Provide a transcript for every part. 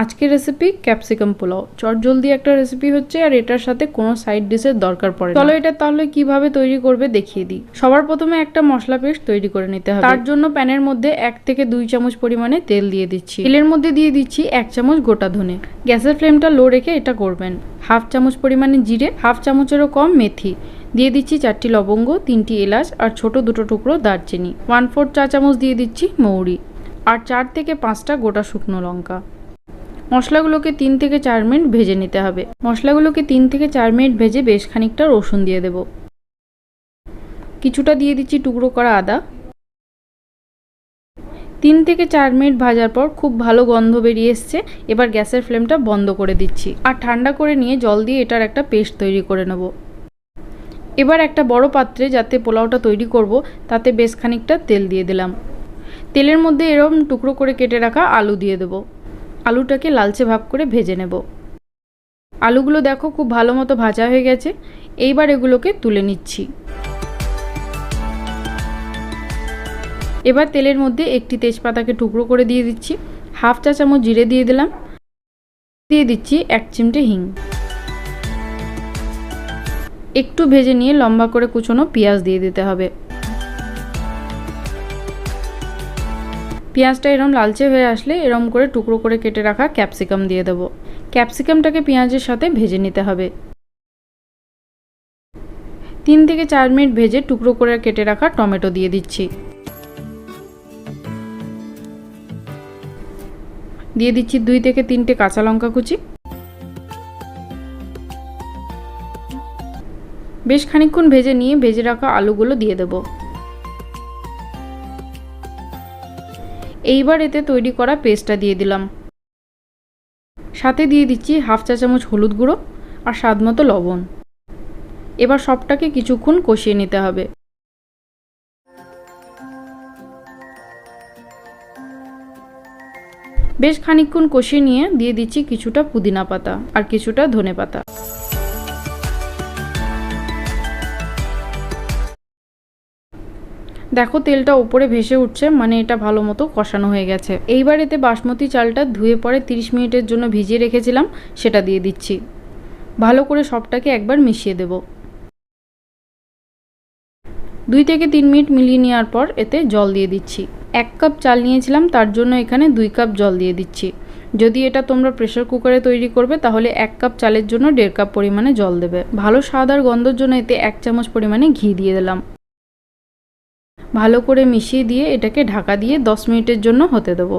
আজকের recipe capsicum pulao. চট জলদি একটা রেসিপি হচ্ছে আর এটার সাথে কোনো সাইড ডিশের দরকার পড়ে। চলো এটা তাহলে কীভাবে তৈরি করবে দেখিয়ে দিই। সবার প্রথমে একটা মশলা পেস্ট তৈরি করে নিতে হবে। তার জন্য প্যানের মধ্যে এক থেকে দুই চামচ পরিমাণে তেল দিয়ে দিচ্ছি। তেলের মধ্যে দিয়ে দিচ্ছি এক চামচ গোটা ধনে। গ্যাসের ফ্লেমটা লো রেখে এটা করবেন। হাফ চামচ পরিমাণে জিরে, হাফ চামচেরও কম মেথি। দিয়ে দিচ্ছি চারটি লবঙ্গ, তিনটি এলাচ আর ছোট দুটো টুকরো দারচিনি। ওয়ান ফোর চা চামচ দিয়ে দিচ্ছি মৌরি। আর চার থেকে পাঁচটা গোটা শুকনো লঙ্কা। মশলাগুলোকে তিন থেকে চার মিনিট ভেজে নিতে হবে। মশলাগুলোকে তিন থেকে চার মিনিট ভেজে বেশ খানিকটা রসুন দিয়ে দেব। কিছুটা দিয়ে দিচ্ছি টুকরো করা আদা। তিন থেকে চার মিনিট ভাজার পর খুব ভালো গন্ধ বেরিয়ে এসছে। এবার গ্যাসের ফ্লেমটা বন্ধ করে দিচ্ছি। আর ঠান্ডা করে নিয়ে জল দিয়ে এটার একটা পেস্ট তৈরি করে নেব। এবার একটা বড় পাত্রে যাতে পোলাওটা তৈরি করব, তাতে বেশ খানিকটা তেল দিয়ে দিলাম। তেলের মধ্যে এরকম টুকরো করে কেটে রাখা আলু দিয়ে দেবো। আলুটাকে লালচে ভাব করে ভেজে নেব। আলুগুলো দেখো খুব ভালো মতো ভাজা হয়ে গেছে। এইবার এগুলোকে তুলে নিচ্ছি। এবার তেলের মধ্যে একটি তেজপাতাকে টুকরো করে দিয়ে দিচ্ছি। হাফ চা চামচ জিরে দিয়ে দিলাম। দিয়ে দিচ্ছি এক চিমটে হিং। একটু ভেজে নিয়ে লম্বা করে কুচোনো পেঁয়াজ দিয়ে দিতে হবে। পেঁয়াজটা এরম লালচে হয়ে আসলে এরম করে টুকরো করে কেটে রাখা ক্যাপসিকাম দিয়ে দেবো। ক্যাপসিকামটাকে পেঁয়াজের সাথে ভেজে নিতে হবে। তিন থেকে চার মিনিট ভেজে টুকরো করে কেটে রাখা টমেটো দিয়ে দিচ্ছি। দিয়ে দিচ্ছি দুই থেকে তিনটে কাঁচা লঙ্কা কুচি। বেশ খানিকক্ষণ ভেজে নিয়ে ভেজে রাখা আলুগুলো দিয়ে দেবো। এইবার এতে তৈরি করা পেস্টটা দিয়ে দিলাম। সাথে দিয়ে দিচ্ছি হাফ চা চামচ হলুদ গুঁড়ো আর স্বাদ মতো লবণ। এবার সবটাকে কিছুক্ষণ কষিয়ে নিতে হবে। বেশ খানিকক্ষণ কষিয়ে নিয়ে দিয়ে দিচ্ছি কিছুটা পুদিনা পাতা আর কিছুটা ধনে পাতা। দেখো তেলটা উপরে ভেসে উঠছে মানে এটা ভালো মতো কষানো হয়ে গেছে। এইবার এতে বাসমতি চালটা ধুয়ে পরে 30 মিনিটের জন্য ভিজিয়ে রেখেছিলাম, সেটা দিয়ে দিচ্ছি। ভালো করে সবটাকে একবার মিশিয়ে দেব। দুই থেকে তিন মিনিট মিলিয়ে নেওয়ার পর এতে জল দিয়ে দিচ্ছি। এক কাপ চাল নিয়েছিলাম, তার জন্য এখানে দুই কাপ জল দিয়ে দিচ্ছি। যদি এটা তোমরা প্রেশার কুকারে তৈরি করবে, তাহলে এক কাপ চালের জন্য দেড় কাপ পরিমাণে জল দেবে। ভালো স্বাদ আর গন্ধর জন্য এতে এক চামচ পরিমাণে ঘি দিয়ে দিলাম। ভালো করে মিশিয়ে দিয়ে এটাকে ঢাকা দিয়ে দশ মিনিটের জন্য হতে দেবো।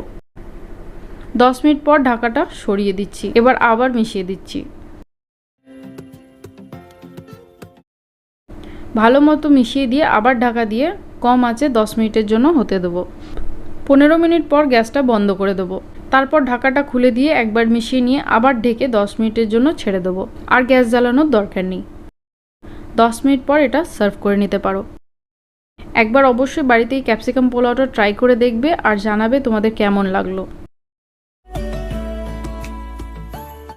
দশ মিনিট পর ঢাকাটা সরিয়ে দিচ্ছি। এবার আবার মিশিয়ে দিচ্ছি। ভালো মতো মিশিয়ে দিয়ে আবার ঢাকা দিয়ে কম আছে দশ মিনিটের জন্য হতে দেবো। পনেরো মিনিট পর গ্যাসটা বন্ধ করে দেবো। তারপর ঢাকাটা খুলে দিয়ে একবার মিশিয়ে নিয়ে আবার ঢেকে দশ মিনিটের জন্য ছেড়ে দেবো। আর গ্যাস জ্বালানোর দরকার নেই। দশ মিনিট পর এটা সার্ভ করে নিতে পারো। একবার অবশ্যই বাড়িতে এই ক্যাপসিকাম পোলাওটা ট্রাই করে দেখবে আর জানাবে তোমাদের কেমন লাগল।